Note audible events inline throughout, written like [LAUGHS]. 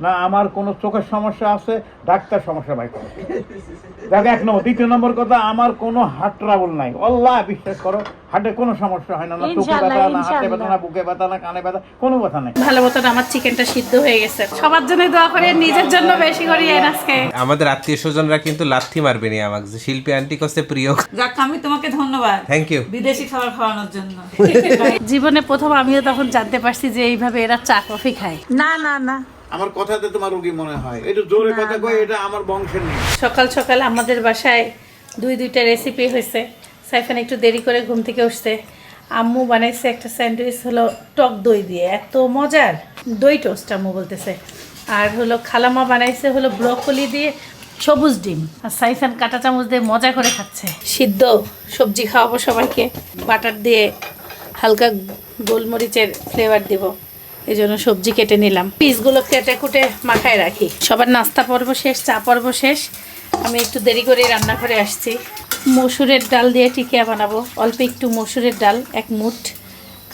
না আমার কোনো চোখের সমস্যা আছে ডাক্তার সমস্যা ভাই করে দেখ এক নম্বর। দ্বিতীয় নম্বর কথা আমার কোনো হার্ট ট্রাবল নাই। আল্লাহ বিশ্বাস করো হার্টে কোনো সমস্যা হয় না না চোখে ব্যথা না হাতে ব্যথা না বুকে ব্যথা না কানে ব্যথা কোনো ব্যথা নাই। ভালো মতন আমার চিকেনটা সিদ্ধ হয়ে গেছে। সবার জন্য দোয়া করে নিজের জন্য বেশি করি এর আজকে। আমাদের আত্মীয় স্বজনরা কিন্তু লাথি মারবে নি আমাকে। যে শিল্পী আন্টি কাছে প্রিয়। যাক আমি তোমাকে ধন্যবাদ। থ্যাংক ইউ বিদেশি খাবার খাওয়ানোর জন্য। [LAUGHS] জীবনে প্রথম আমিও তখন জানতে পারছি যে এইভাবে এরা চা কফি খায়। না না না। আমার কথাতে তোমার রোগী মনে হয়। এটা জোরে কথা কই এটা আমার বংশের নেই সকাল সকাল আমাদের বাসায় দুই দুইটা রেসিপি হয়েছে। সাইফান একটু দেরি করে ঘুম থেকে উঠছে। আম্মু বানাইছে একটা স্যান্ডউইচ হলো টক দই দিয়ে। এত মজার। দই টোস্ট আম্মু বলতেছে। আর হলো খালামা বানাইছে হলো ব্রকলি দিয়ে সবুজ ডিম। আর সাইফান কাঁটা চামচ দিয়ে মজা করে খাচ্ছে। সিদ্ধ সবজি খাওয়াবো সবাইকে। বাটার দিয়ে হালকা গোলমরিচের ফ্লেভার দিব। এই জন্য সবজি কেটে নিলাম। পিসগুলো কেটে কুটে মাখায় রাখি। সবার নাস্তা পর্ব শেষ, চা পর্ব শেষ। আমি একটু দেরি করে রান্না করে আসছি। মসুরের ডাল দিয়ে টিকিয়া বানাবো। অল্প একটু মসুরের ডাল, এক মুঠ।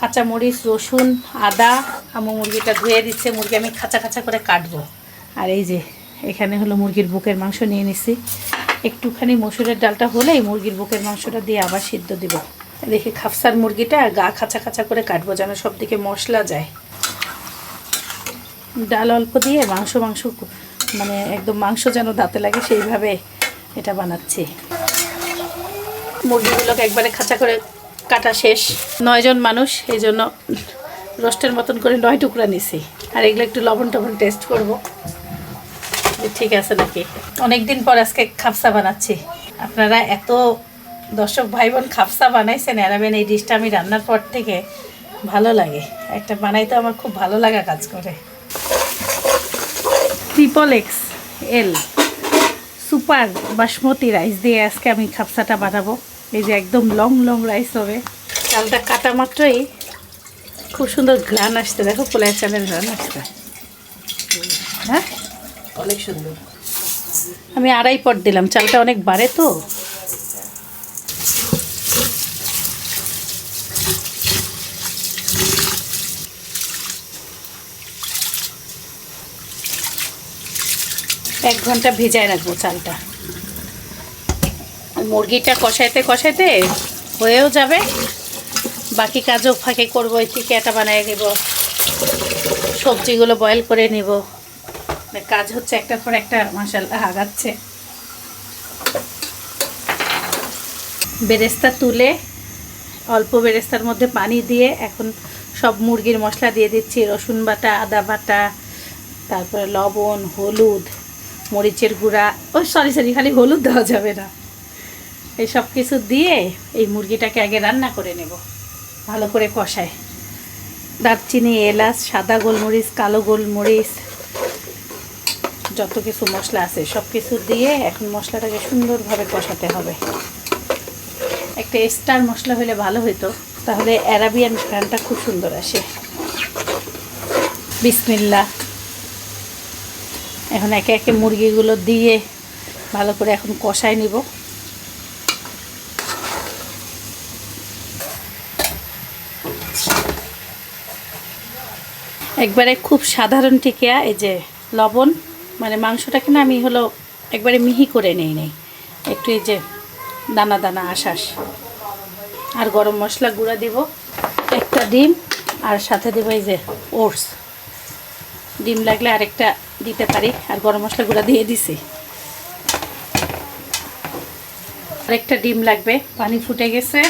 কাঁচামরিচ রসুন, আদা। আমার মুরগিটা ধুয়ে দিচ্ছে। মুরগি আমি খাঁচা খাঁচা করে কাটবো। আর এই যে, এখানে হলো মুরগির বুকের মাংস নিয়ে নিছি। একটুখানি মসুরের ডালটা হলেই মুরগির বুকের মাংসটা দিয়ে আবার সিদ্ধ দিব। দেখি খাফসার মুরগিটা গা খাঁচা খাঁচা করে কাটবো যেন সব দিকে মশলা যায়। ডাল অল্প দিয়ে মাংস মাংস মানে একদম মাংস যেন দাঁতে লাগে সেইভাবে এটা বানাচ্ছি। মুরগিগুলোকে একবারে খাঁচা করে কাটা শেষ। নয়জন মানুষ, এই জন্য রোস্টের মতন করে নয় টুকরা নিছি। আর এগুলো একটু লবণ টবণ টেস্ট করব। ঠিক আছে নাকি? অনেক দিন পর আজকে খাপসা বানাচ্ছি। আপনারা এত দর্শক ভাই বোন খাপসা বানাইছেন এরাবেন এই ডিশটা আমি রান্নার পর থেকে ভালো লাগে। একটা বানাইতে আমার খুব ভালো লাগা কাজ করে। Triple X L super basmati rice দিয়ে আজকে আমি খাপসাটা বানাবো। এই যে একদম লং লং রাইস হবে। চালটা কাটা মাত্রই খুব সুন্দর ঘ্রাণ আসছে। দেখো পোলায় চালের ঘ্রাণ আসছে। হ্যাঁ? অনেক সুন্দর। আমি আড়াই পট দিলাম। চালটা অনেক বাড়ে তো। এক ঘণ্টা ভিজায় রাখব চালটা। মুরগিটা কষাইতে কষাইতে হয়েও যাবে। বাকি কাজও ফাঁকে করব, এই চিকেটা বানিয়ে নেব। সবজিগুলো বয়েল করে নিব। মানে কাজ হচ্ছে একটার পর একটা মাসাল্লাহ আগাচ্ছে। বেরেস্তা তুলে, অল্প বেরেস্তার মধ্যে পানি দিয়ে এখন সব মুরগির মশলা দিয়ে দিচ্ছি। রসুন বাটা, আদা বাটা, তারপরে লবণ, হলুদ। মরিচের গুঁড়া। ও সরি সরি খালি হলুদ দেওয়া যাবে না। এই সব কিছু দিয়ে এই মুরগিটাকে আগে রান্না করে নেব। ভালো করে কষায়। দারচিনি, এলাচ, সাদা গোলমরিচ, কালো গোলমরিচ, যত কিছু মশলা আছে, সব কিছু দিয়ে এখন মশলাটাকে সুন্দরভাবে কষাতে হবে। একটা স্টার মশলা হলে ভালো হতো তাহলে অ্যারাবিয়ান ঘ্রানটা খুব সুন্দর আসে। বিসমিল্লা এখন একে একে মুরগিগুলো দিয়ে ভালো করে এখন কষায় নিব। একবারে খুব সাধারণ টিকিয়া, এই যে লবণ মানে মাংসটাকে না আমি হলো একবারে মিহি করে নেই নেই। একটু এই যে দানা দানা আশাস আর গরম মশলা গুঁড়া দিব, একটা ডিম, আর সাথে দেবো এই যে ওটস। ডিম লাগলে আরেকটা দিতে পারি, আর গরম মশলা গুঁড়া দিয়ে দিছি। আরেকটা ডিম লাগবে, পানি ফুটে গেছে।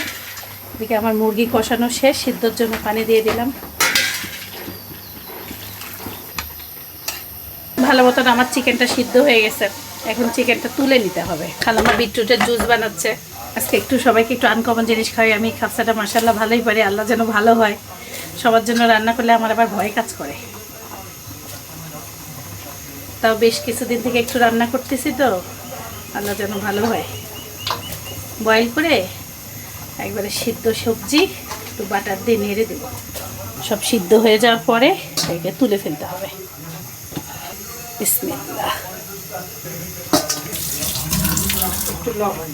এদিকে আমার মুরগি কষানো শেষ, সিদ্ধর জন্য পানি দিয়ে দিলাম। ভালো মতন আমার চিকেনটা সিদ্ধ হয়ে গেছে। এখন চিকেনটা তুলে নিতে হবে। খালামা বিটরুটের জুস বানাচ্ছে। আজকে একটু সবাইকে একটু আনকমন জিনিস খাই আমি খাপসাটা মাসাল্লাহ ভালোই পারি। আল্লাহ যেন ভালো হয়। সবার জন্য রান্না করলে আমার আবার ভয় কাজ করে। তাও বেশ কিছুদিন থেকে একটু রান্না করতেছি তো। আল্লাহ যেন ভালো হয়। বয়েল করে একবারে সিদ্ধ সবজি, একটু বাটার দিয়ে নেড়ে দেবো। সব সিদ্ধ হয়ে যাওয়ার পরে এটাকে তুলে ফেলতে হবে। বিসমিল্লাহ। একটু লবণ।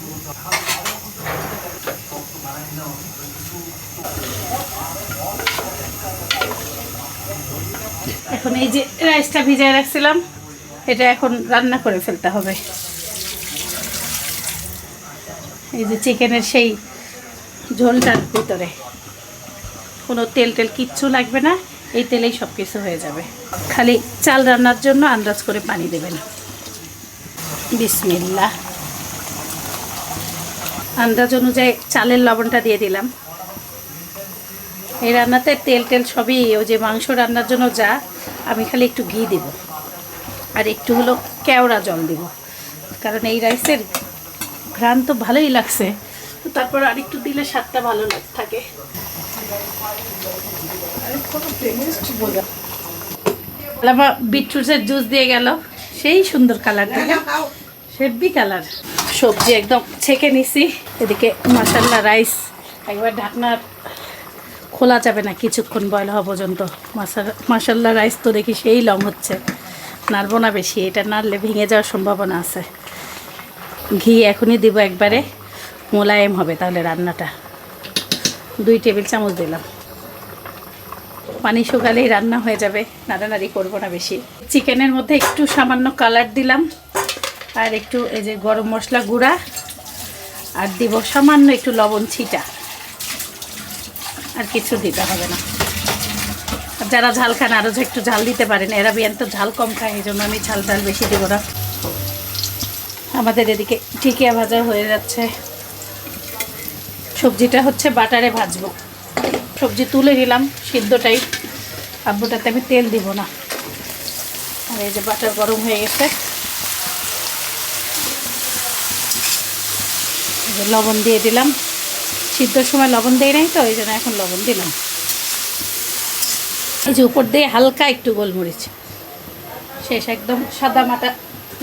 এখন এই যে রাইসটা ভিজায় রাখছিলাম এটা এখন রান্না করে ফেলতে হবে। এই যে চিকেনের সেই ঝোলটার ভিতরে। কোনো তেল টেল কিচ্ছু লাগবে না, এই তেলেই সব কিছু হয়ে যাবে। খালি চাল রান্নার জন্য আন্দাজ করে পানি দেবেন। বিসমিল্লা আন্দাজ অনুযায়ী চালের লবণটা দিয়ে দিলাম। এই রান্নাতে তেল টেল সবই, ওই যে মাংস রান্নার জন্য যা, আমি খালি একটু ঘি দেব। আর একটু হলো কেওড়া জল দেব। কারণ এই রাইসের ঘ্রাণ তো ভালোই লাগছে। তো তারপর আর একটু দিলে স্বাদটা ভালো লাগ থাকে। আমার বিটরুটের জুস দিয়ে গেল। সেই সুন্দর কালার সেব্বি কালার। সবজি একদম ছেঁকে নিছি। এদিকে মশাল্লা রাইস। একবার ঢাকনার খোলা যাবে না, কিছুক্ষণ বয়ল হওয়া পর্যন্ত। মাসাল্লা রাইস তো দেখি সেই লং হচ্ছে। নাড়বো না বেশি, এটা নাড়লে ভেঙে যাওয়ার সম্ভাবনা আছে। ঘি এখনই দিব একবারে, মোলায়েম হবে তাহলে রান্নাটা। দুই টেবিল চামচ দিলাম। পানি শুকালেই রান্না হয়ে যাবে, নাড়ানাড়ি করব না বেশি। চিকেনের মধ্যে একটু সামান্য কালার দিলাম, আর একটু এই যে গরম মশলা গুঁড়া, আর দিব সামান্য একটু লবণ ছিটা। আর কিছু দিতে হবে না। যারা ঝাল খান আরও যে একটু ঝাল দিতে পারেন। এরা বিয়ান তো ঝাল কম খায়, এই জন্য আমি ঝাল ঝাল বেশি দেবো না। আমাদের এদিকে টিকিয়া ভাজা হয়ে যাচ্ছে। সবজিটা হচ্ছে বাটারে ভাজবো। সবজি তুলে নিলাম, সিদ্ধটাই। আব্বুটাতে আমি তেল দিব না। আর এই যে বাটার গরম হয়ে গেছে। লবণ দিয়ে দিলাম। সিদ্ধর সময় লবণ দেয় নাই তো ওই জন্য এখন লবণ দিলাম। এই যে উপর দিয়ে হালকা একটু গোলমরিচ। শেষ একদম সাদা মাটা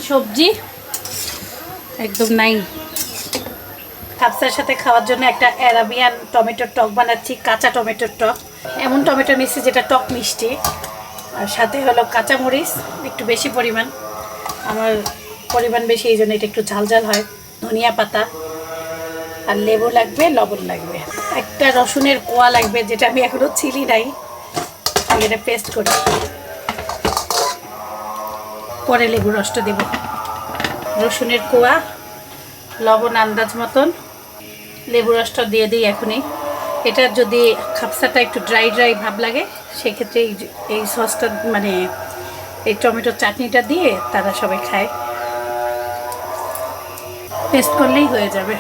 সবজি। একদম নাই। কাপসার সাথে খাওয়ার জন্য একটা অ্যারাবিয়ান টমেটোর টক বানাচ্ছি, কাঁচা টমেটোর টক। এমন টমেটো নিচ্ছি যেটা টক মিষ্টি। আর সাথে হলো কাঁচামরিচ, একটু বেশি পরিমাণ। আমার পরিমাণ বেশি, এই জন্য এটা একটু ঝাল ঝাল হয়। ধনিয়া পাতা আর লেবু লাগবে, লবণ লাগবে। একটা রসুনের কোয়া লাগবে, যেটা আমি এখনও ছিলি নাই। এটা পেস্ট করি। পরে লেবু রসটা দেব। রসুনের কোয়া, লবণ আন্দাজ মতন। লেবু রসটা দিয়ে দিই এখনই। এটা যদি খাপসাটা একটু ড্রাই ড্রাই ভাব লাগে, সেক্ষেত্রে এই এই সসটা মানে এই টমেটোর চাটনিটা দিয়ে তারা সবাই খায়। পেস্ট করলেই হয়ে যাবে।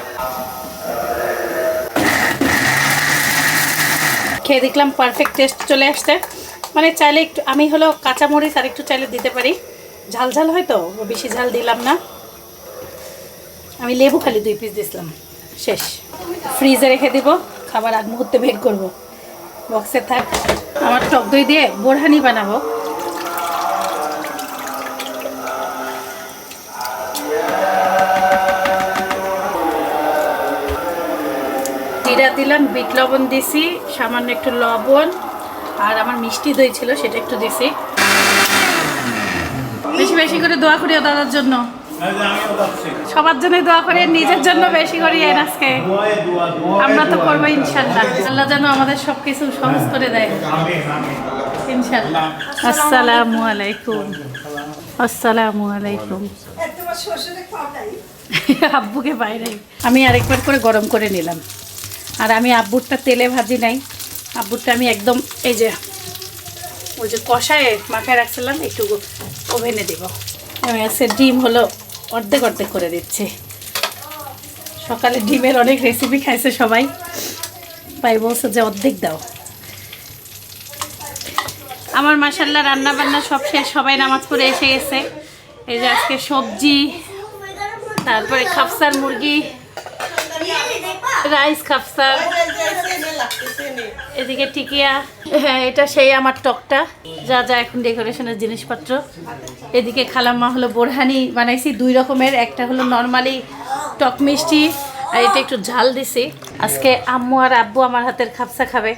খেয়ে দেখলাম পারফেক্ট টেস্ট চলে আসছে। মানে চাইলে একটু, আমি হলো কাঁচামরিচ আর একটু চাইলে দিতে পারি। ঝাল ঝাল হয় তো, বেশি ঝাল দিলাম না। আমি লেবু খালি দুই পিস দিছিলাম শেষ। ফ্রিজে রেখে দিব, খাবার আগ মুহূর্তে বের করব। বক্সে থাক। আমার টক দই দিয়ে বোরহানি বানাবো। দিলাম, বিট লবণ দিছি, সামান্য একটু লবণ। আর আমার মিষ্টি দই ছিল, সেটা একটু দিছি। বেশি বেশি করে দোয়া করিও দাদার জন্য। সবার জন্য দোয়া করি, নিজের জন্য বেশি করি আজকে। আমরা তো করব ইনশাল্লাহ। আল্লাহ যেন আমাদের সব কিছু সহজ করে দেয়। ইনশাল্লাহ। আসসালামু আলাইকুম। আসসালামু আলাইকুম। আব্বুকে বাইরে। আমি আরেকবার করে গরম করে নিলাম। আর আমি আব্বুরটা তেলে ভাজি নাই। আব্বুরটা আমি একদম এই যে, ওই যে কষায় মাখায় রাখছিলাম, একটু ওভেনে দেব। আমি আজকে ডিম হলো অর্ধেক অর্ধেক করে দিচ্ছি। সকালে ডিমের অনেক রেসিপি খাইছে সবাই। তাই বলছে যে অর্ধেক দাও। আমার মাসাল্লাহ রান্না বান্না সব শেষ, সবাই নামাজ পড়ে এসে গেছে। এই যে আজকে সবজি, তারপরে খাপসার মুরগি রাইস খাপসার এদিকে টিকিয়া। হ্যাঁ এটা সেই আমার টকটা। যা যা এখন ডেকোরেশনের জিনিসপত্র। এদিকে খালাম্মা হলো বোরহানি বানাইছি দুই রকমের। একটা হলো নর্মালি টক মিষ্টি আর এটা একটু ঝাল দিছি। আজকে আম্মু আর আব্বু আমার হাতের খাপসা খাবে।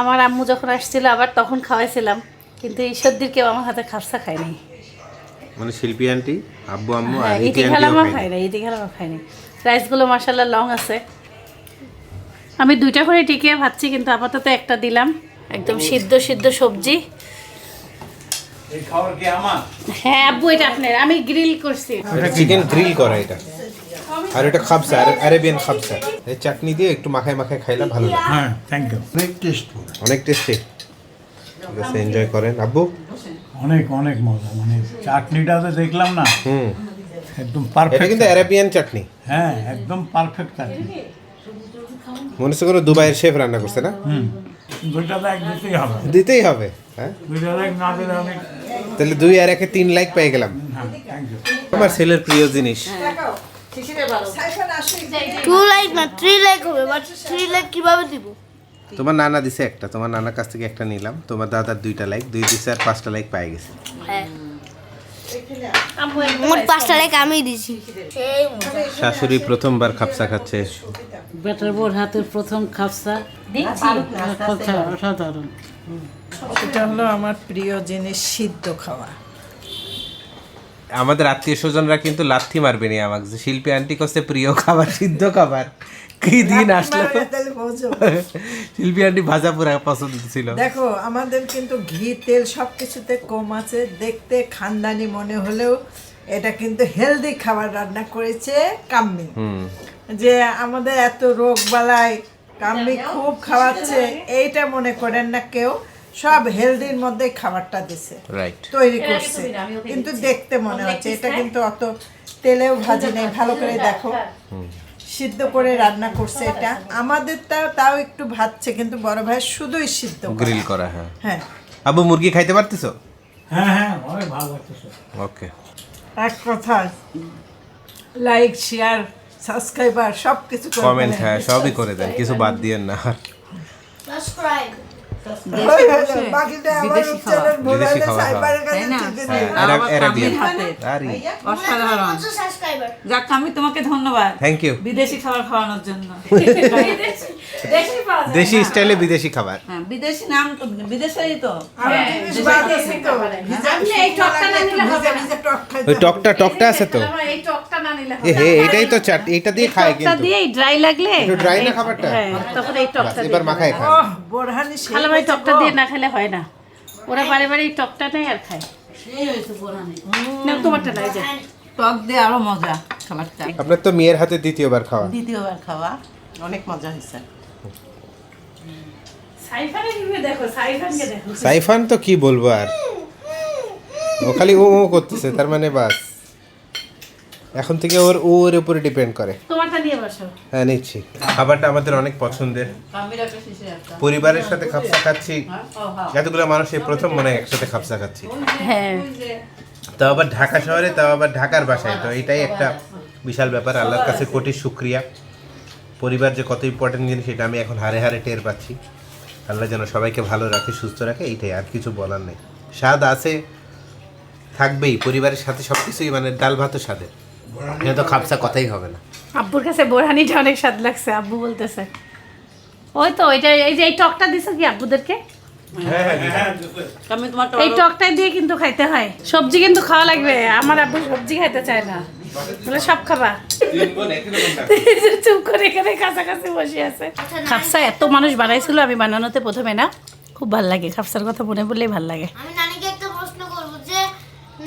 আমার আম্মু যখন আসছিল আবার তখন খাওয়াইছিলাম। কিন্তু ঈশ্বরদির কেউ আমার হাতে খাপসা খায়নি মানে শিল্পী আন্টি আব্বু আম্মু আর হ্যাঁ ইতি খালামা খায়নি। না ইতি খালামা খাইনি রাইসগুলো মাসাল্লাহ লং আছে। আমি দুইটা করে টিকিয়ে ভাবছি কিন্তু আপাতত একটা দিলাম। একদম সিদ্ধ সিদ্ধ সবজি। এই খাবার কি আমার? হ্যাঁ আব্বু এটা আপনার। আমি গ্রিল করছি। চিকেন গ্রিল করা এটা। আর এটা খাবসা আরেবিয়ান খাবসা। এই চাটনি দিয়ে একটু মাখায় মাখায় খাইলে ভালো লাগে। হ্যাঁ থ্যাংক ইউ অনেক টেস্টফুল অনেক টেস্টি ঠিক আছে এনজয় করেন। আব্বু? অনেক অনেক মজা। মানে চাটনিটা তো দেখলাম না হুম। একদম এটা পারফেক্ট কিন্তু আরেবিয়ান চাটনি। হ্যাঁ একদম পারফেক্ট চাটনি। মনে হচ্ছে কোনো দুবাইয়ের শেফ রান্না করছে না? হুম। দুইটা এক দিতেই হবে। দিতেই হবে হ্যাঁ? দুইটা তো না দিলে আমি তাহলে দুই আর একে তিন লাইক পেয়ে গেলাম। হ্যাঁ আমার ছেলের প্রিয় জিনিস। টু লাইক না থ্রি লাইক হবে বাট থ্রি লাইক কীভাবে দিব? তোমার নানা দিছে একটা তোমার নানার কাছ থেকে একটা নিলাম। তোমার দাদার দুইটা লাইক দুই দিছে আর পাঁচটা লাইক পেয়ে গেছে। হ্যাঁ। মোট পাঁচটা লাইক আমি দিছি। শাশুড়ি প্রথমবার খাপসা খাচ্ছে। বেটার বোর হাতের প্রথম খাপসা। অসাধারণ। এটা হলো আমার প্রিয় জিনিস সিদ্ধ খাওয়া। আমাদের আত্মীয় স্বজনরা কিন্তু লাথি মারবে নি আমাকে যে শিল্পী আন্টি করছে প্রিয় খাবার সিদ্ধ খাবার। কি দিন আসলো? শিল্পী আন্টি ভাজা পুরা পছন্দ ছিল। দেখো আমাদের কিন্তু ঘি তেল সব কিছুতে কম আছে। দেখতে খানদানি মনে হলেও এটা কিন্তু হেলদি খাবার রান্না করেছে কাম্মি। যে আমাদের এত রোগ বালাই কাম্মি খুব খাওয়াচ্ছে এইটা মনে করেন না কেউ সব হেলদির মধ্যে খাবারটা দিছে রাইট তৈরি করছে। কিন্তু দেখতে মনে হচ্ছে এটা কিন্তু অত তেলেও ভাজি নেই ভালো করে দেখো। সিদ্ধ করে রান্না করছে এটা। আমাদেরটা তাও একটু ভাজছে কিন্তু বড় ভাই শুধুই সিদ্ধ করা। গ্রিল করা হ্যাঁ। হ্যাঁ। আবু মুরগি খাইতে পারতেছো? হ্যাঁ হ্যাঁ অনেক ভালো লাগতেছে। ওকে এক কথা লাইক শেয়ার সাবস্ক্রাইবার সব কিছু কমেন্ট হ্যাঁ সবই করে দেন কিছু বাদ দিয়েন না। সাবস্ক্রাইব হ্যাঁ, যাক আমি তোমাকে ধন্যবাদ। থ্যাংক ইউ বিদেশি খাবার খাওয়ানোর জন্য। দেশি পাওয়া যায়। দেশি স্টাইলে বিদেশি খাবার। হ্যাঁ বিদেশি নাম তো বিদেশেরই তো। আমি জিনিস বাদ আছে তো। আপনি এই টকটা ওই টকটা টকটা আছে তো। আমার এই টকটা না নিলে এ হবে হে এটাই তো চাট এইটা দিয়ে খায় কিন্তু। দিয়ে ড্রাই লাগলে? dry না খাবারটা? হ্যাঁ তখন এই টকটা এবার মাখায় খায় বোরহানি হয়েছে টকটা দিয়ে না খেলে হয় না। ওরা বারে বারে এই টকটা নেই আর খায়। না তোমারটা নাই যে। টক দিয়ে আরও মজা খাবারটা। আপনার তো মেয়ের হাতে দ্বিতীয়বার খাওয়া। দ্বিতীয়বার খাওয়া। অনেক মজা হয়েছে। সাইফান তো কি বলব আর। ও খালি ও ও করতেছে তার মানে বাস। এখন থেকে ওর ওর উপরে ডিপেন্ড করে। তোমারটা নিয়ে বসো। হ্যাঁ নিচ্ছি। খাবারটা আমাদের অনেক পছন্দের। পরিবারের সাথে খাপসা খাচ্ছি। এতগুলো মানুষ এই প্রথম মনে হয় একসাথে খাপসা খাচ্ছি। হ্যাঁ। তাও আবার ঢাকা শহরে তাও আবার ঢাকার বাসায়। তো এটাই একটা বিশাল ব্যাপার। আল্লাহর কাছে কোটি শুক্রিয়া। পরিবার যে কত ইম্পর্টেন্ট জিনিস এটা আমি এখন হারে হারে টের পাচ্ছি। আল্লাহ যেন সবাইকে ভালো রাখে সুস্থ রাখে এইটাই। আর কিছু বলার নেই। স্বাদ আছে থাকবেই। পরিবারের সাথে সব কিছুই মানে ডাল ভাতও স্বাদের। এটা তো খাপসা কথাই হবে না। আব্বুর কাছে বোরহানিটা অনেক স্বাদ লাগছে আব্বু বলতেছে। ওই তো ওইটা এই যে এই টকটা দিছো কি আব্বুদেরকে? আমি তোমার এই টকটাই দিয়ে কিন্তু খাইতে হয়। সবজি কিন্তু খাওয়া লাগবে আমার আব্বু সবজি খাইতে চায় না। বলে সব খাবা। চুপ করে এখানে কাছাকাছি বসে আছে। খাপসা এত মানুষ বানাইছিল আমি বানানোতে প্রথমে না। খুব ভালো লাগে খাপসার কথা মনে পড়লেই ভালো লাগে। আমি নানিকে একটা প্রশ্ন করব যে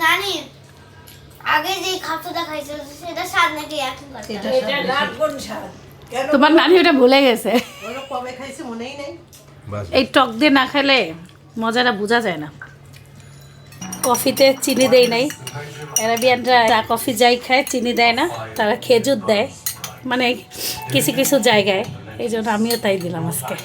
নানি আগে যে খাদ্যটা খাইছিল সেটা স্বাদ নাকি এখন এটা রাগ কোন স্বাদ? তোমার নানি ওটা ভুলে গেছে। কবে খাইছি মনেই নেই। এই টক দিয়ে না খেলে মজাটা বোঝা যায় না। কফিতে চিনি দেয় নাই। অ্যারাবিয়ানরা চা কফি যাই খায় চিনি দেয় না। তারা খেজুর দেয়। মানে কিছু কিছু জায়গায়। এই জন্য আমিও তাই দিলাম আজকে।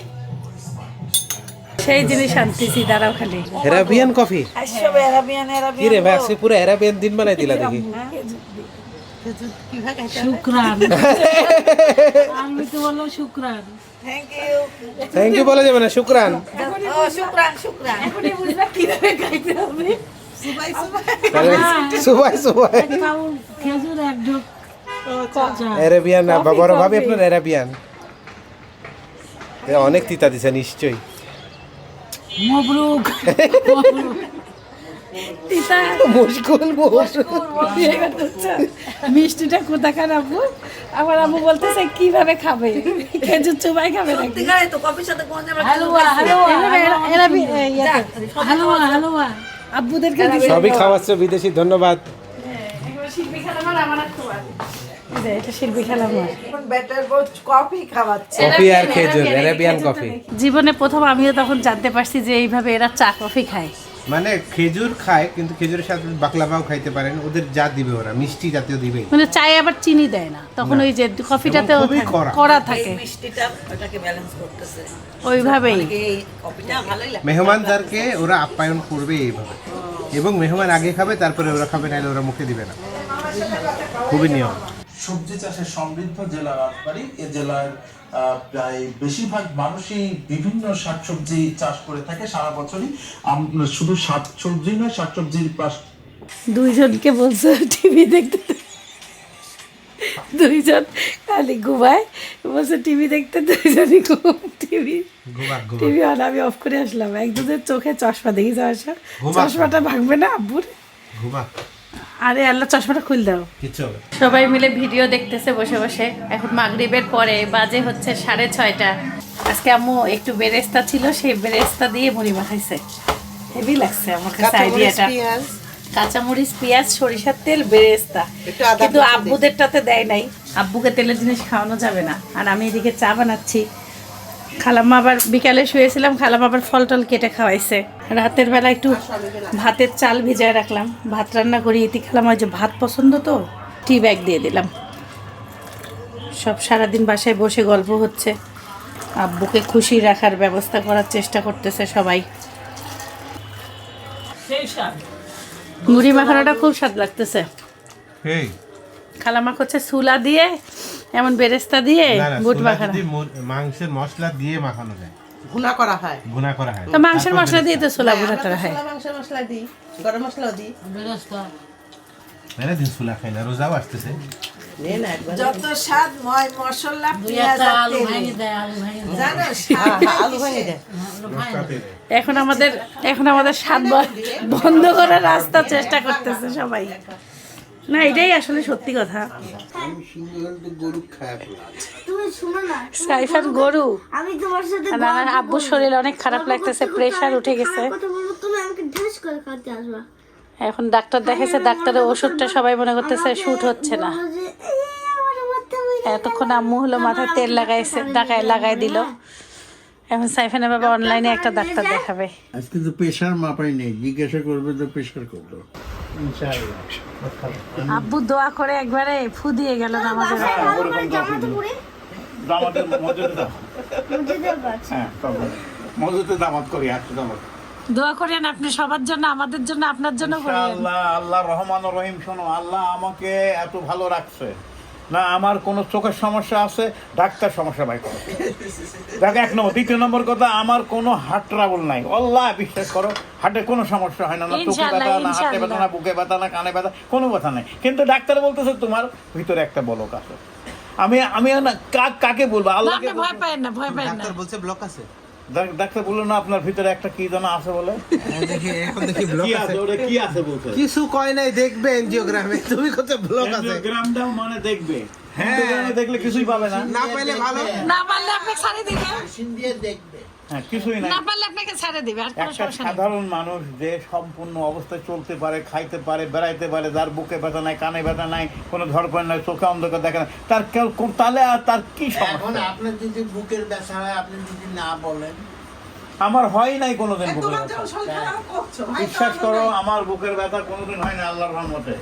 সেই জিনিস আনতেছি দাঁড়াও খালি। অ্যারাবিয়ান কফি সব অ্যারাবিয়ান কি অ্যারাবিয়ান রে ভাই আজকে পুরো অ্যারাবিয়ান দিন বানাই দিলা দেখি। শুক্রান [LAUGHS] আমি তো বললাম শুক্রান থ্যাংক ইউ থ্যাংক ইউ বলা যাবে না শুক্রান ও শুকরান শুকরান এখনই বুঝবা কীভাবে খাইতে হবে। তাহলে সুবাই সুবাই। এক খেজুর এক ঢোক অ্যারাবিয়ান না ভাবে আপনার অ্যারাবিয়ান অনেক তিতা দিছে নিশ্চয়ই। মুশকুল মুশকুল। মিষ্টিটা কোথাকার আব্বু? আমার আব্বু বলতেছে কীভাবে খাবে? খেজুর চুবাই খাবে হালুয়া হালুয়া আব্বুদেরকে সবই খাওয়াচ্ছ বিদেশি ধন্যবাদ। শিল্পী খেলামার আমার জীবনে প্রথম আমিও তখন জানতে পারছি যে এইভাবে এরা চা কফি খায়। মানে খেজুর খায় কিন্তু খেজুরের সাথে বাকলাভাও খাইতে পারেন ওদের যা দিবে ওরা মিষ্টি জাতীয় দিবে মানে চায়ে আবার চিনি দেয় না। তখন ওই যে কফিটাতে এবং খুবই থাকে- কড়া। কড়া থাকে। মিষ্টিটা ওটাকে ব্যালেন্স করতেছে। ওইভাবেই। লাগে। মেহমানদারকে ওরা আপ্যায়ন করবে এইভাবে। এবং মেহমান আগে খাবে তারপরে ওরা খাবে নাহলে ওরা মুখে দিবে না। খুবই নিয়ম। সবজি চাষে সমৃদ্ধ জেলা রাজবাড়ী। এ জেলার প্রায় বেশিরভাগ মানুষই বিভিন্ন শাকসবজি চাষ করে থাকে সারা বছরই। শুধু শাকসবজি নয় শাকসবজির পাশ দুইজনকে বলছে টিভি দেখতে দুইজন খালি ঘুমায়। বলছে টিভি দেখতে দুইজনই ঘুম টিভি টিভি অন আমি অফ করে আসলাম। একজনের চোখে চশমা দেখি ঘুমাক। চশমাটা ভাঙবে না আব্বুর? ঘুমাক। আরে আল্লাহ চশমাটা খুল দাও। কিচ্ছু সবাই মিলে ভিডিও দেখতেছে বসে বসে। এখন মাগরিবের পরে বাজে হচ্ছে সাড়ে ছয়টা। আজকে আম্মু একটু বেরেস্তা ছিল সেই বেরেস্তা দিয়ে মুড়ি মাখাইছে। হেভি লাগছে আমার কাছে আইডিয়াটা। কাঁচামরিচ পেঁয়াজ সরিষার তেল বেরেস্তা। কিন্তু আব্বুদেরটাতে দেয় নাই। আব্বুকে তেলের জিনিস খাওয়ানো যাবে না। আর আমি এদিকে চা বানাচ্ছি। খালাম্মা আবার বিকালে শুয়েছিলাম খালাম্মা আবার ফল টল কেটে খাওয়াইছে। রাতের বেলা একটু ভাতের চাল ভিজায় রাখলাম। ভাত রান্না করি ইতি খালাম্মা যে ভাত পছন্দ তো টি ব্যাগ দিয়ে দিলাম। সব সারাদিন বাসায় বসে গল্প হচ্ছে। আব্বুকে খুশি রাখার ব্যবস্থা করার চেষ্টা করতেছে সবাই। মুড়ি মাখানোটা খুব স্বাদ লাগতেছে। খালামা হচ্ছে সুলা দিয়ে এমন বেরেস্তা দিয়ে বুট মাখানো। যদি মাংসের মশলা দিয়ে মাখানো যায়। ভুনা করা হয়। গুণা করা হয়। তো মাংসের মশলা দিয়ে তো ছোলা বুটাটা হয়। মাংসের মশলা দিই গরম মশলাও দিই। বেরেস্তা। মেলা দিন সুলা খাই না রোজাও আসতেছে। যত স্বাদ ময় মশলা পেঁয়াজ আলু ভাঙি দেয় হ্যাঁ, হ্যাঁ, আলু ভেঙে দেয়। আলু ভাঙি দেয়। এখন আমাদের এখন আমাদের স্বাদ বন্ধ করার রাস্তা চেষ্টা করতেছে সবাই। না এটাই আসলে সত্যি কথা। তুমি শুনো না সাইফান গরু। আমি তোমার সাথে আমার আব্বুর শরীর অনেক খারাপ লাগতেছে প্রেশার উঠে গেছে। এখন ডাক্তার দেখেছে ডাক্তারের ওষুধটা সবাই মনে করতেছে শুট হচ্ছে না। এতক্ষণ আম্মু হলো মাথায় তেল লাগাইছে ডাকায় লাগাই দিল। এখন সাইফানের বাবা অনলাইনে একটা ডাক্তার দেখাবে। আজকে তো প্রেশার মাপাই নেই জিজ্ঞাসা করবে তো প্রেশার কত আব্বু দোয়া করে একবারে ফু দিয়ে গেল আমাদের মজুতে হ্যাঁ তবে মজুতে দামাত করি আসছে দামাত। দোয়া করেন আপনি সবার জন্য আমাদের জন্য আপনার জন্য আল্লাহ আল্লাহ রহমান ও রহিম শোনো আল্লাহ আমাকে এত ভালো রাখছে। না আমার কোনো চোখের সমস্যা আছে ডাক্তার সমস্যা ভাই করে দেখ এক নম্বর। দ্বিতীয় নম্বর কথা আমার কোনো হার্ট ট্রাবল নাই। আল্লাহ বিশ্বাস করো হার্টে কোনো সমস্যা হয় না না চোখে ব্যথা না হাতে ব্যথা না বুকে ব্যথা না কানে ব্যথা কোনো কথা নেই। কিন্তু ডাক্তার বলতেছে তোমার ভিতরে একটা বলক আছে। আমি আমি না কাক কাকে বলব? না, আল্লাহকে ভয় পাবেন না ভয় পাবেন না। ডাক্তার বলছে ব্লক আছে। ডাক্তার বলল না আপনার ভিতরে একটা কি যেন আছে বলে। দেখি এখন দেখি ব্লক আছে। আছে ওটা কি আছে বলছে? কিছু কয় নাই দেখবে এনজিওগ্রামে। তুমি কত ব্লক আছে? গ্রামটাও মানে দেখবে। হ্যাঁ। দেখলে কিছুই পাবে না। না পাইলে ভালো। না পারলে আপনি ছাড়ে দিবেন। হ্যাঁ কিছুই না পারলে আপনাকে ছাড়ে দিবে আর কোনো সমস্যা সাধারণ মানুষ যে সম্পূর্ণ অবস্থায় চলতে পারে খাইতে পারে বেড়াইতে পারে যার বুকে ব্যথা নাই কানে ব্যথা নাই কোনো ধরপড় নাই চোখে অন্ধকার দেখে না তার কেউ তাহলে আর তার কি এখন সমস্যা? আপনার যদি বুকের ব্যথা হয় আপনি যদি না বলেন আমার হয় নাই কোনোদিন বুকের ব্যথা। বিশ্বাস করো আমার বুকের ব্যথা কোনোদিন হয় না আল্লাহর রহমতে।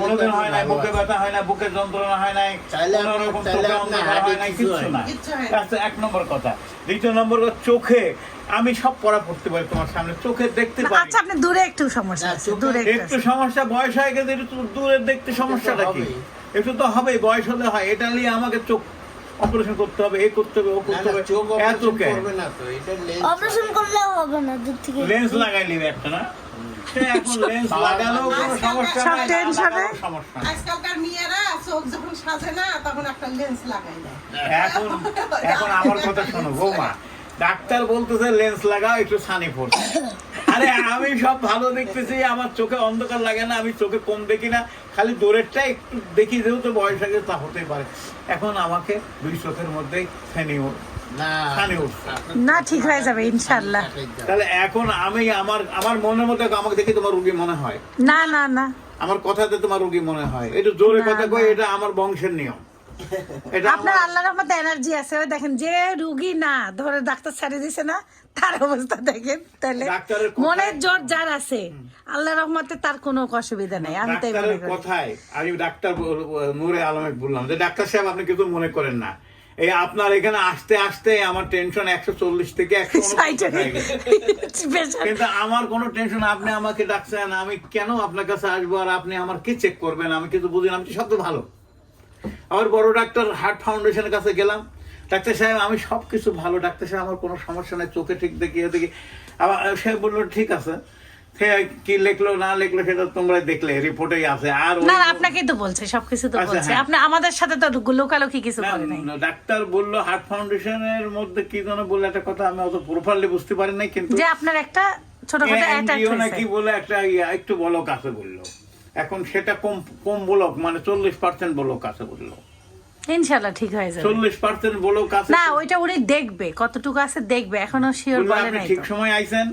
কোনোদিন হয় নাই বুকে ব্যথা হয় না বুকের যন্ত্রণা হয় নাই চাইলে কোনো রকম চাইলে চোখে আপনার অন্ধকার হার্টে হয় নাই কিচ্ছু না that's এক নম্বর কথা। দ্বিতীয় নম্বর কথা চোখে আমি সব পড়া পড়তে পারি তোমার সামনে চোখে দেখতে পারি। আচ্ছা আপনি দূরে একটু সমস্যা আছে দূরে একটু একটু সমস্যা বয়স হয়ে গেছে একটু দূরে দেখতে সমস্যাটা কি? একটু তো হবেই বয়স হলে হয় এটা নিয়ে আমাকে চোখ অপারেশন করতে হবে এ করতে হবে ও করতে হবে। এত কে করবে না তো এটা লেন্স অপারেশন করলেও হবে না দূর থেকে। লেন্স লাগাই নিবে একটা না। আজকালকার মেয়েরা চোখ যখন সাজে না তখন একটা লেন্স লাগাই এখন এখন আমার কথা শোনো বৌমা। ডাক্তার বলতেছে লেন্স লাগাও একটু সানি পড়ছে আরে আমি সব ভালো দেখতেছি আমার চোখে অন্ধকার লাগে না আমি চোখে কম দেখি না। খালি দূরেরটা একটু দেখি যেহেতু বয়স আগে তা হতেই পারে। এখন আমাকে দুই চোখের মধ্যেই ফেনি ফানি না ঠিক হয়ে যাবে ইনশাল্লাহ তাহলে এখন আমি আমার আমার মনের মধ্যে আমাকে দেখি তোমার রুগী মনে হয়? না না না। আমার কথাতে তোমার রুগী মনে হয়? এটা জোরে কথা কই এটা আমার বংশের নিয়ম। আপনার আমার- আল্লাহ রহমতে এনার্জি আছে। ওই দেখেন যে রুগী না ধরে ডাক্তার ছাড়িয়ে দিছে না তার অবস্থা দেখেন তাহলে মনের জোর যার আছে আল্লাহ রহমতে তার কোনো অসুবিধা নেই। আমি তাই মনে করি। কথায় আমি ডাক্তার নূরে আলমে বললাম যে ডাক্তার সাহেব আপনি কিছু মনে করেন না। এই আপনার এখানে আসতে আসতে আমার টেনশন একশো চল্লিশ থেকে একশো [LAUGHS] কিন্তু আমার কোনো টেনশন আপনি আমাকে ডাকছেন আমি কেন আপনার কাছে আসব আর আপনি আমার কি চেক করবেন? আমি কিছু বুঝি না আমি সব তো ভালো। আবার বড় ডাক্তার হার্ট ফাউন্ডেশনের কাছে গেলাম। ডাক্তার সাহেব আমি সব কিছু ভালো। ডাক্তার সাহেব আমার কোনো সমস্যা নেই চোখে ঠিক দেখি দেখি আবার সে বলল ঠিক আছে। সে কি লিখলো না লিখলো সেটা তোমরা দেখলে রিপোর্টেই আছে। আর না আপনাকেই তো বলছে সবকিছু তো আচ্ছা, বলছে। হ্যাঁ। আপনি আমাদের সাথে তো লোকালোকি কিছু করে নাই। না, ডাক্তার বলল হার্ট ফাউন্ডেশনের মধ্যে কি যেন বলল একটা কথা আমি অত প্রপারলি বুঝতে পারি নাই কিন্তু যে আপনার একটা ছোটখাটো অ্যাটাক নাকি বলে একটা একটু বলক আছে বলল। এখন সেটা কম কম বলক মানে চল্লিশ পার্সেন্ট বলক আছে বলল ইনশাল্লাহ ঠিক হয়ে যাবে। বলক আছে না ওইটা উনি দেখবে কতটুকু আছে দেখবে এখনও শিওর বলে নাই ঠিক সময় আইছেন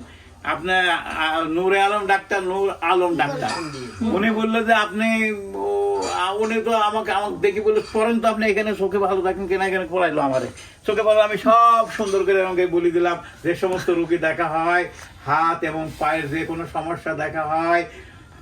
আপনার নূরে আলম ডাক্তার নূর আলম ডাক্তার। উনি বলল যে আপনি উনি তো আমাকে আমাকে দেখি বলে পড়েন তো আপনি এখানে চোখে ভালো থাকেন কিনা এখানে পড়াইলো আমারে। চোখে ভালো আমি সব সুন্দর করে আমাকে বলে দিলাম যে সমস্ত রুগী দেখা হয় হাত এবং পায়ের যে কোনো সমস্যা দেখা হয়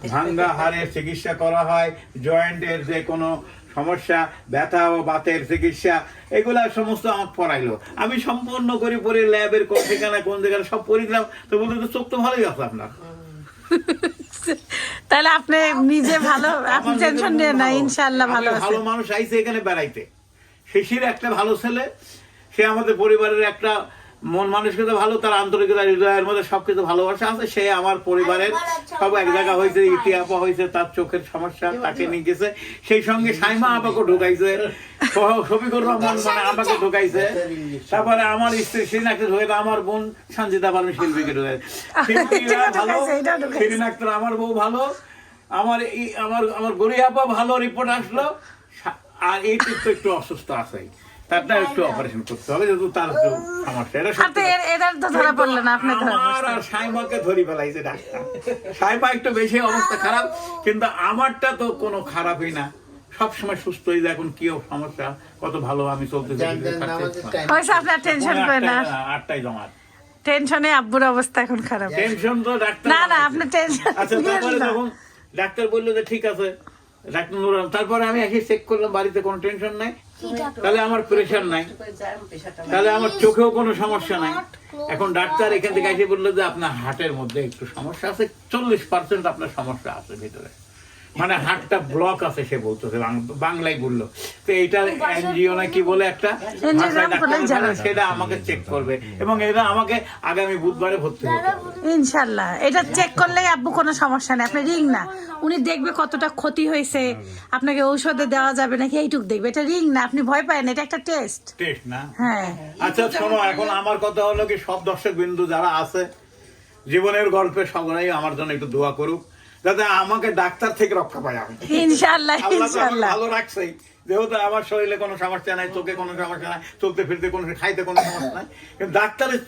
ভাঙ্গা হাড়ের চিকিৎসা করা হয় জয়েন্টের যে কোনো সমস্যা ব্যথা ও বাতের চিকিৎসা এগুলা সমস্ত আমার পড়াইলো। আমি সম্পূর্ণ করে পরে ল্যাবের কোন ঠিকানা কোন জায়গায় সব পড়ে দিলাম। তো বলতে তো চোখ তো ভালোই আছে আপনার। [LAUGHS] তাহলে আপনি নিজে ভালো আপনি টেনশন নিয়ে না আমি ভালো আছে। ভালো মানুষ আইছে এখানে বেড়াইতে। শিশির একটা ভালো ছেলে সে আমাদের পরিবারের একটা মন মানসিকতা ভালো তার আন্তরিকতা হৃদয়ের মধ্যে সবকিছু ভালোবাসা আছে সে আমার পরিবারের সব এক জায়গা হয়েছে ইতিহাপা হয়েছে তার চোখের সমস্যা তাকে নিয়ে গেছে সেই সঙ্গে সাইমা আমাকে ঢুকাইছে শফিকুর রহমান মানে আমাকে ঢুকাইছে। তারপরে আমার স্ত্রী শ্রীনাকে ঢুকাইছে আমার বোন সঞ্জিতা বানু শিল্পীকে ঢুকাইছে শিল্পীরা ভালো ঢুকাইছে, শিরিন আক্তার আমার বউ ভালো আমার আমার আমার গরিয়াপা ভালো রিপোর্ট আসলো আর এই তো একটু অসুস্থ আছে। তারটা একটু অপারেশন করতে হবে যেহেতু তার একটু সমস্যা। এটা সত্যি তো কথা। এর- এদের তো ধরা পড়ল না আপনি ধরা আমার আর সাইমাকে ধরি ফেলাইছে ডাক্তার। সাইমা একটু বেশি অবস্থা খারাপ কিন্তু আমারটা তো কোনো খারাপই না। সবসময় সুস্থ হয়ে যায় এখন কি সমস্যা কত ভালো আমি চলতে হয়েছে আপনার টেনশন করে না? আটটাই জমাত টেনশনে আব্বুর অবস্থা এখন খারাপ। টেনশন তো ডাক্তার না না। আপনি টেনশন আচ্ছা তারপরে যখন ডাক্তার বলল যে ঠিক আছে ডাক্তার তারপরে আমি এসে চেক করলাম বাড়িতে কোনো টেনশন নাই। তাহলে আমার প্রেশার নাই। তাহলে আমার চোখেও কোনো সমস্যা নাই। এখন ডাক্তার এখান থেকে এসে বলল যে আপনার হার্টের মধ্যে একটু সমস্যা আছে, চল্লিশ পার্সেন্ট আপনার সমস্যা আছে ভিতরে। মানে হার্টটা ব্লক আছে সে বলতেছে বাংলায় বলল। তো এইটা এনজিও না কি বলে একটা? সেটা আমাকে চেক করবে। এবং এটা আমাকে আগামী বুধবারে ভর্তি ইনশাল্লাহ এটা চেক করলেই আব্বু কোনো সমস্যা নেই। আপনি রিং না। উনি দেখবে কতটা ক্ষতি হয়েছে। আপনাকে ঔষধে দেওয়া যাবে নাকি এইটুক দেখবে। এটা রিং না। আপনি ভয় পায় না। এটা একটা টেস্ট টেস্ট না? হ্যাঁ। আচ্ছা শোনো এখন আমার কথা হলো কি সব দর্শক বিন্দু যারা আছে জীবনের গল্পে সবাই আমার জন্য একটু দোয়া করুক। যাতে আমাকে ডাক্তার থেকে রক্ষা পায় আমি। ইনশাল্লাহ আল্লাহ তো ভালো রাখছেই। যেহেতু আমার শরীরে কোনো সমস্যা নাই চোখে কোনো সমস্যা নাই চলতে ফিরতে কোনো খাইতে কোনো সমস্যা নাই। কিন্তু ডাক্তারের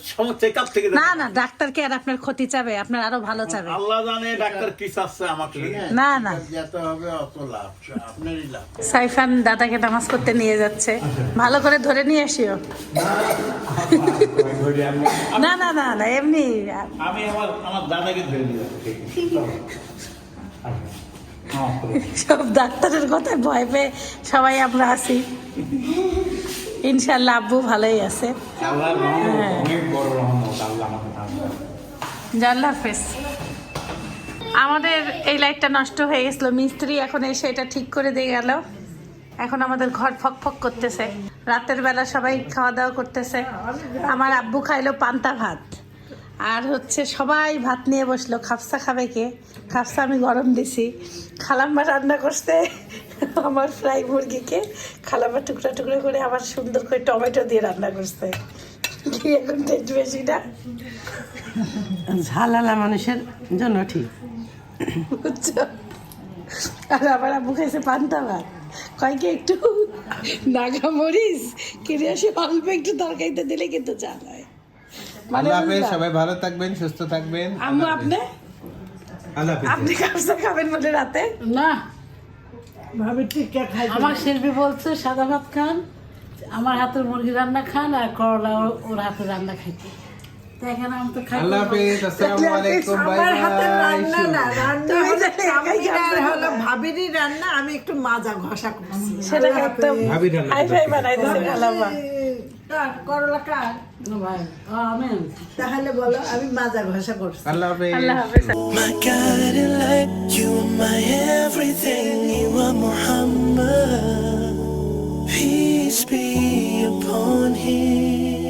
চেক আপ থেকে না না ডাক্তারকে আর আপনার ক্ষতি চাবে? আপনার আরও ভালো চাবে। আল্লাহ জানে ডাক্তার কি চাচ্ছে আমাকে। না না। যত হবে অত লাভ আপনারই লাভ। সাইফান দাদাকে নামাজ করতে নিয়ে যাচ্ছে। ভালো করে ধরে নিয়ে আসিও। না না না না এমনি। আমি আমার আমার দাদাকে ধরে নিয়ে যাচ্ছি। সব ডাক্তারের কথায় ভয় পেয়ে সবাই আমরা আছি। ইনশাল্লাহ আব্বু ভালোই আছে। জাল্লা হাফেজ আমাদের এই লাইটটা নষ্ট হয়ে গেছিল। মিস্ত্রি এখন এসে এটা ঠিক করে দিয়ে গেল। এখন আমাদের ঘর ফক ফক করতেছে। রাতের বেলা সবাই খাওয়া দাওয়া করতেছে। আমার আব্বু খাইলো পান্তা ভাত। আর হচ্ছে সবাই ভাত নিয়ে বসল খাপসা খাবে কে? খাপসা আমি গরম দিছি। খালাম্মা রান্না করতে আমার ফ্রাই মুরগিকে। খালাম্মা টুকরা টুকরা করে আবার সুন্দর করে টমেটো দিয়ে রান্না করছে। কি এখন টেস্ট বেশি না? ঝালালা মানুষের জন্য ঠিক। বুঝছ? আর আবার আব্বু খাইছে পান্তা ভাত। কয়েকে একটু? নাগা মরিস কিনে আসে অল্প একটু তরকারিতে দিলে কিন্তু চাল হয়। আল্লাহ হাফেজ সবাই ভালো থাকবেন সুস্থ থাকবেন। আম্মু আপনি? আল্লাহ হাফেজ। আপনি কাপসা খাবেন বলে রাতে? না। ভাবি টিকা খাই আমার শিল্পী বলছে সাদা ভাত খান আমার হাতের মুরগি রান্না খান আর করলা ওর- হাতের রান্না খাইতে। আল্লাহ হাফেজ আসসালামু আলাইকুম বাই ভাবিরই রান্না আমি একটু মাজা ঘষা করছি। সেটা একদম ভাবি রান্না কার করলা কার। তাহলে বলো আমি মাজা ঘষা করছি আল্লাহ হাফেজ আল্লাহ হাফেজ My guiding light, you are my everything, you are Muhammad. Peace be upon him.